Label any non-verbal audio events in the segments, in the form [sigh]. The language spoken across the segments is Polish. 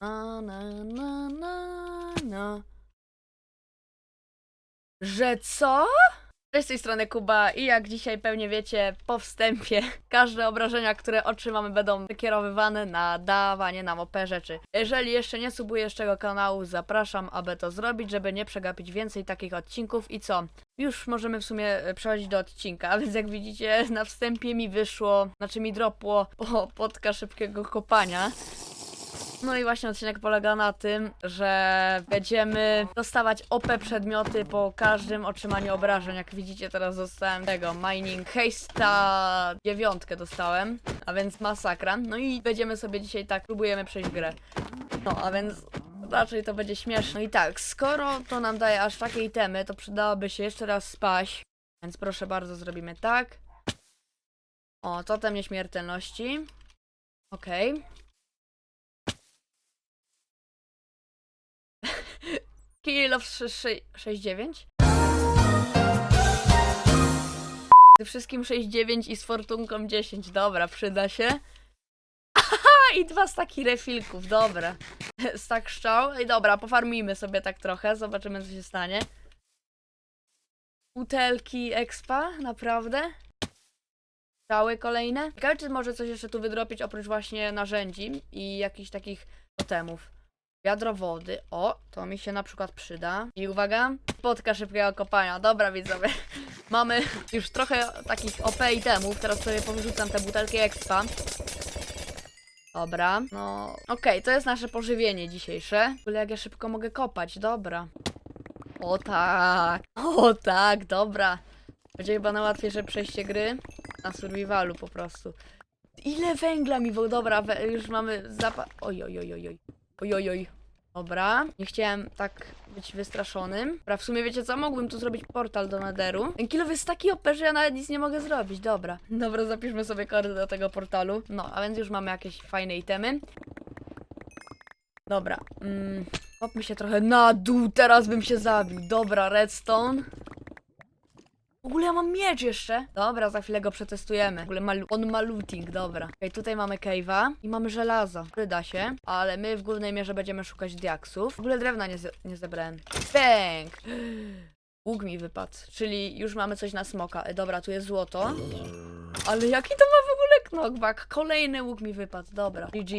Na, na, na, na, na. Że co? Cześć z tej strony Kuba i jak dzisiaj pewnie wiecie po wstępie, [laughs] każde obrażenia, które otrzymamy będą wykierowywane na dawanie nam OP rzeczy. Jeżeli jeszcze nie subujesz tego kanału, zapraszam, aby to zrobić, żeby nie przegapić więcej takich odcinków i co? Już możemy w sumie e, przechodzić do odcinka, [laughs] więc jak widzicie na wstępie mi wyszło, znaczy mi dropło po podka szybkiego kopania. No i właśnie odcinek polega na tym, że będziemy dostawać OP przedmioty po każdym otrzymaniu obrażeń. Jak widzicie, teraz dostałem tego Mining Haste'a dziewiątkę dostałem, a więc masakra. No i będziemy sobie dzisiaj tak, próbujemy przejść grę. No, a więc raczej to będzie śmieszne. No i tak, skoro to nam daje aż takie itemy, to przydałoby się jeszcze raz spaść. Więc proszę bardzo, zrobimy tak. O, totem nieśmiertelności. Okej. Kill of 6-9? Ze wszystkim 6-9 i z fortunką 10. Dobra, przyda się. Aha, i dwa staki refilków, dobra. [laughs] Stak szczał. I dobra, pofarmijmy sobie tak trochę, zobaczymy co się stanie. Butelki expa, naprawdę? Strzały kolejne. Ciekawe, czy może coś jeszcze tu wydropić oprócz właśnie narzędzi i jakichś takich totemów. Wiadro wody. O, to mi się na przykład przyda. I uwaga, spotka szybkiego kopania. Dobra, widzowie. [laughs] Mamy już trochę takich OP itemów. Teraz sobie powyrzucam te butelki expa. Dobra, no okej, to jest nasze pożywienie dzisiejsze. W ogóle jak ja szybko mogę kopać, dobra. O tak, [laughs] o tak, dobra. Będzie chyba najłatwiejsze przejście gry na survivalu po prostu. Ile węgla mi dobra, już mamy zapa... Oj, oj, oj, oj, oj. Oj, oj, oj. Dobra, nie chciałem tak być wystraszonym. Dobra, w sumie wiecie co? Mógłbym tu zrobić portal do Netheru. Ten kilow jest taki OP, że ja nawet nic nie mogę zrobić. Dobra. Dobra, zapiszmy sobie kordy do tego portalu. No, a więc już mamy jakieś fajne itemy. Dobra. Mm, się trochę na dół, teraz bym się zabił. Dobra, redstone. W ogóle ja mam miecz jeszcze. Dobra, za chwilę go przetestujemy. W ogóle ma, on ma looting, dobra. Okej, tutaj mamy cave'a i mamy żelazo. Przyda się, ale my w głównej mierze będziemy szukać diaksów. W ogóle drewna nie, ze nie zebrałem. Bang! Łuk mi wypadł, czyli już mamy coś na smoka. E, dobra, tu jest złoto. Ale jaki to ma w ogóle knockback? Kolejny łuk mi wypadł, dobra. GG.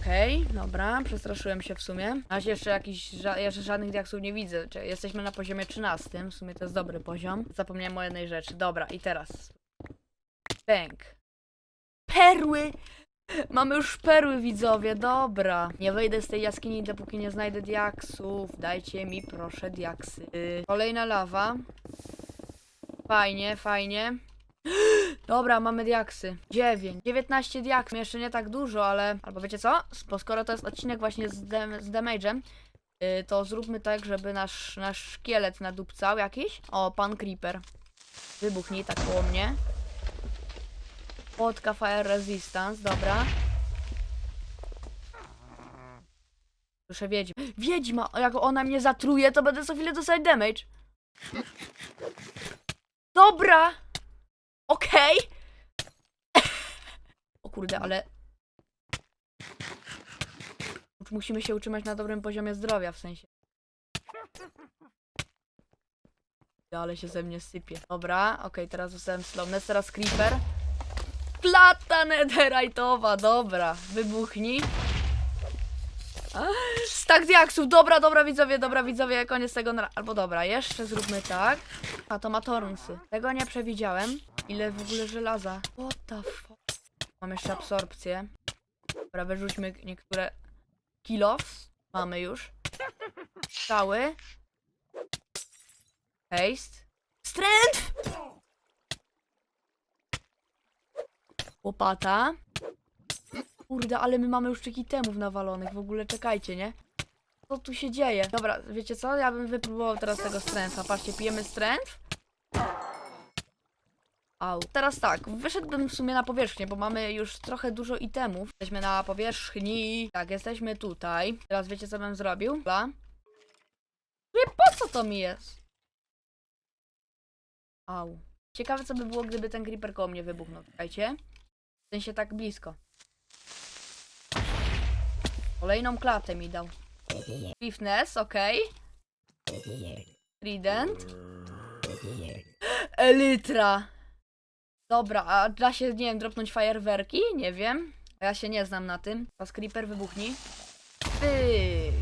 Okej, dobra, przestraszyłem się w sumie. Razie jeszcze jakiś, ża jeszcze żadnych diaksów nie widzę. Jesteśmy na poziomie 13, w sumie to jest dobry poziom. Zapomniałem o jednej rzeczy. Dobra, i teraz. Bęk. Perły! Mamy już perły, widzowie, dobra. Nie wejdę z tej jaskini, dopóki nie znajdę diaksów. Dajcie mi proszę diaksy. Kolejna lawa. Fajnie, fajnie. [gasps] Dobra, mamy diaksy. 9. 19 diaksów. Jeszcze nie tak dużo, ale... Albo wiecie co? Bo skoro to jest odcinek właśnie z, dem z damage'em, yy, to zróbmy tak, żeby nasz, nasz szkielet nadupcał jakiś. O, pan Creeper. Wybuchnij tak koło mnie. Płotka Fire Resistance, dobra. Słyszę wiedźmę. Wiedźma! Jak ona mnie zatruje, to będę co chwilę dostać damage. Dobra! Okej! [laughs] o kurde, ale... Musimy się utrzymać na dobrym poziomie zdrowia, w sensie. Ale się ze mnie sypie. Dobra, okej, teraz zostałem slowness, teraz creeper. Plata netherite'owa, dobra. Wybuchnij. A, Stak diaksów, dobra, dobra widzowie, dobra widzowie, koniec tego, nara- albo dobra, jeszcze zróbmy tak. A to ma tornsy. Tego nie przewidziałem. Ile w ogóle żelaza. What the fuck. Mam jeszcze absorpcję. Dobra, wyrzućmy niektóre kilofs. Mamy już. Strzały. Haste. Strength! Łopata. Kurde, ale my mamy już tych temów nawalonych. W ogóle czekajcie, nie? Co tu się dzieje? Dobra, wiecie co? Ja bym wypróbował teraz tego strengtha. Patrzcie, pijemy strength. Au. Teraz tak, wyszedłbym w sumie na powierzchnię, bo mamy już trochę dużo itemów. Jesteśmy na powierzchni. Tak, jesteśmy tutaj. Teraz wiecie co bym zrobił? Dobra. Mówię, po co to mi jest? Au. Ciekawe co by było, gdyby ten creeper koło mnie wybuchnął. Czekajcie. W sensie tak blisko. Kolejną klatę mi dał. Swiftness, okej. Trident. Elytra. Dobra, a da się, nie wiem, dropnąć fajerwerki? Nie wiem. Ja się nie znam na tym. Pas creeper wybuchnij. Pyk.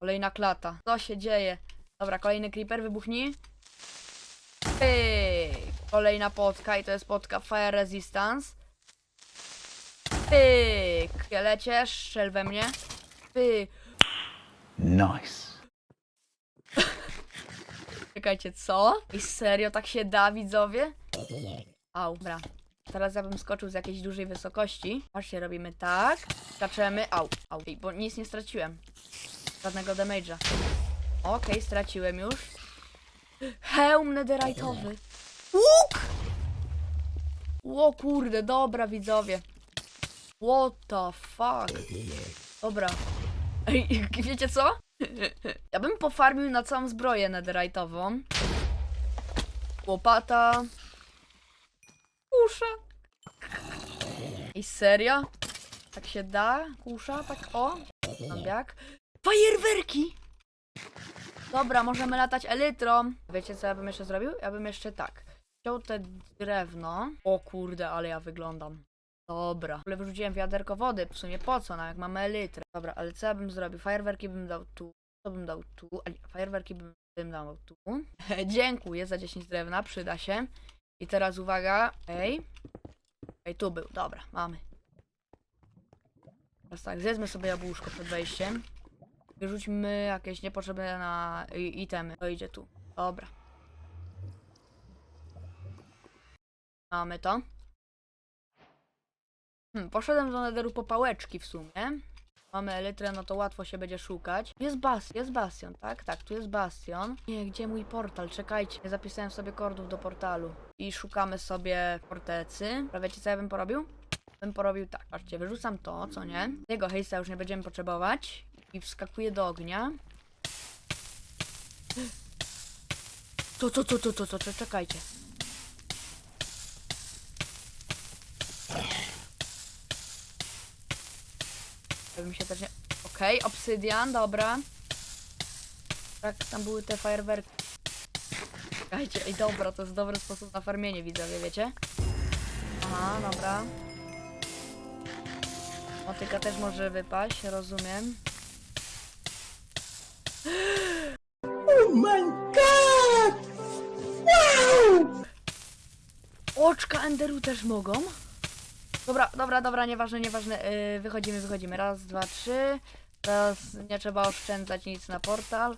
Kolejna klata. Co się dzieje? Dobra, kolejny creeper wybuchnij. Pyk. Kolejna potka i to jest potka Fire Resistance. Pyk. Kielecie, strzel we mnie. Pyk. Nice. Czekajcie, co? I serio tak się da, widzowie? Au, dobra. Teraz ja bym skoczył z jakiejś dużej wysokości. Patrzcie, robimy tak. Skaczemy. Au, au. Ej, Bo nic nie straciłem. Żadnego damage'a. Okej, straciłem już. Hełm netherite'owy. Łuk! O kurde, dobra widzowie. What the fuck? Dobra. Ej, wiecie co? Ja bym pofarmił na całą zbroję netherite'ową. Łopata. Kusza. I serio? Tak się da? Kusza? Tak o? Zombiak. Fajerwerki! Dobra, możemy latać elytrą. Wiecie co ja bym jeszcze zrobił? Ja bym jeszcze tak. Wziął te drewno. O kurde, ale ja wyglądam. Dobra. W ogóle wyrzuciłem wiaderko wody. W sumie po co? No jak mamy elytrę. Dobra, ale co ja bym zrobił? Fajerwerki bym dał tu. To bym dał tu. A nie, fajerwerki bym, bym dał tu. [laughs] Dziękuję za 10 drewna, przyda się. I teraz uwaga. Ej. Ej, tu był. Dobra, mamy. Teraz tak, zjedzmy sobie jabłuszko przed wejściem. Wyrzućmy jakieś niepotrzebne na itemy. To idzie tu. Dobra. Mamy to. Hmm, poszedłem do netheru po pałeczki w sumie. Mamy elytrę, no to łatwo się będzie szukać. Jest bas, jest bastion, tak? Tak, tu jest bastion. Nie, gdzie mój portal? Czekajcie, nie zapisałem sobie kordów do portalu. I szukamy sobie fortecy. A wiecie co ja bym porobił? Bym porobił tak, patrzcie, wyrzucam to, co nie? Jego hejsta już nie będziemy potrzebować. I wskakuję do ognia. To, to, to, to, to, to, to, czekajcie. To mi się też nie... Okej, obsydian, dobra. Tak, tam były te fajerwerki. Czekajcie, ej dobra, to jest dobry sposób na farmienie, widzowie, wiecie? Aha, dobra. Motyka też może wypaść, rozumiem. [gasps] Oh my god! Wow! Oczka Enderu też mogą? Dobra, dobra, dobra, nieważne, nieważne. Yy, wychodzimy, wychodzimy. Raz, dwa, trzy. Teraz nie trzeba oszczędzać nic na portal.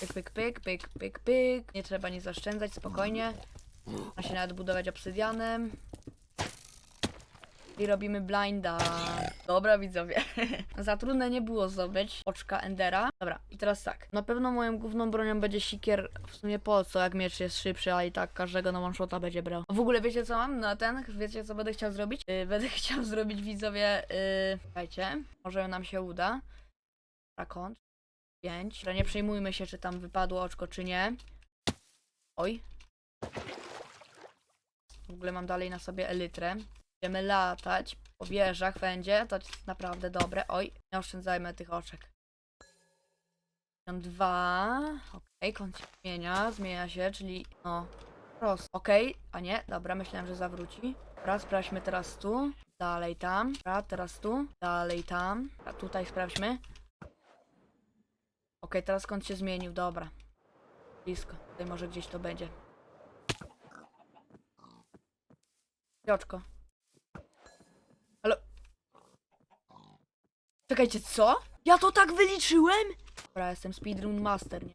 Pyk, pyk, pyk, pyk, pyk, pyk. Nie trzeba nic oszczędzać, spokojnie. Da się nawet budować obsydianem. I robimy blinda. Dobra, widzowie. [laughs] Za trudne nie było zdobyć oczka Endera. Dobra, i teraz tak. Na pewno moją główną bronią będzie sikier. W sumie po co, jak miecz jest szybszy, a i tak każdego na one będzie brał. W ogóle wiecie co mam na ten? Wiecie co będę chciał zrobić? Yy, [laughs] będę chciał zrobić widzowie. Yy, słuchajcie, może nam się uda. Rakont. 5. Nie przejmujmy się, czy tam wypadło oczko, czy nie. Oj. W ogóle mam dalej na sobie elytrę. Będziemy latać po wieżach będzie, to jest naprawdę dobre. Oj, nie oszczędzajmy tych oczek. Dwa. Okej, kąt się zmienia, zmienia się, czyli no, prosto. Okej, a nie, dobra, myślałem, że zawróci. Dobra, sprawdźmy teraz tu, dalej tam, dobra, teraz tu, dalej tam, a tutaj sprawdźmy. Okej, teraz kąt się zmienił, dobra. Blisko, tutaj może gdzieś to będzie. Joczko. Ale... Czekajcie, co? Ja to tak wyliczyłem? Dobra, jestem speedrun master, nie?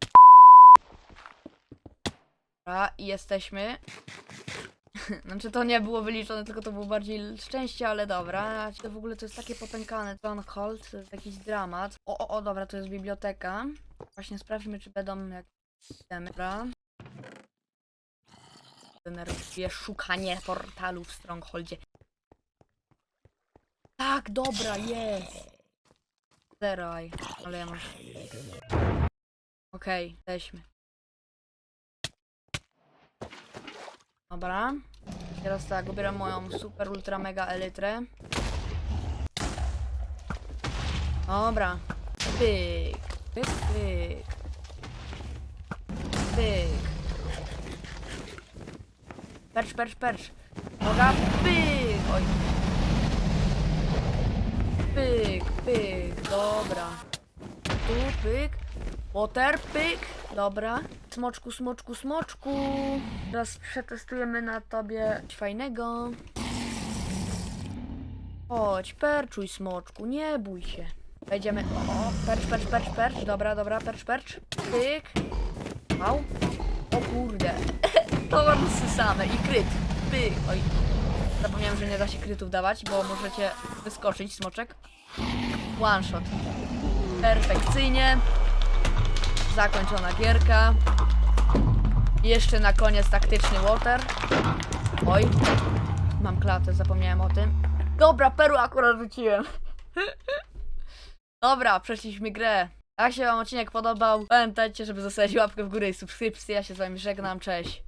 Dobra, i jesteśmy. [laughs] Znaczy to nie było wyliczone, tylko to było bardziej szczęście, ale dobra. To w ogóle to jest takie popękane. John Holt, to jest jakiś dramat. O, o, o, dobra, to jest biblioteka. Właśnie sprawdźmy, czy będą jakieś systemy. Dobra. Denerwuje szukanie portalu w Strongholdzie. Tak, dobra, jest. Zeraj, ale ja muszę. Okej, jesteśmy. Dobra. Teraz tak, ubieram moją super ultra mega elytrę. Dobra. Pyk. Pyk, pyk. Pyk. Percz, percz, percz. Noga, pyk. Oj. Pyk, pyk. Dobra. Tu, pyk. Water, pyk. Dobra. Smoczku, smoczku, smoczku. Teraz przetestujemy na tobie coś fajnego. Chodź, perczuj, smoczku, nie bój się. Wejdziemy. O, percz, percz, percz, percz. Dobra, dobra, percz, percz. Pyk. Au. O kurde. [laughs] to same i kryt. Pyk. Oj. Zapomniałem, że nie da się krytów dawać, bo możecie wyskoczyć, smoczek. One shot. Perfekcyjnie. Zakończona gierka. Jeszcze na koniec taktyczny water. Oj. Mam klatę, zapomniałem o tym. Dobra, perły akurat rzuciłem. Dobra, przeszliśmy grę. Jak się wam odcinek podobał, pamiętajcie, żeby zostawić łapkę w górę i subskrypcję. Ja się z wami żegnam, cześć.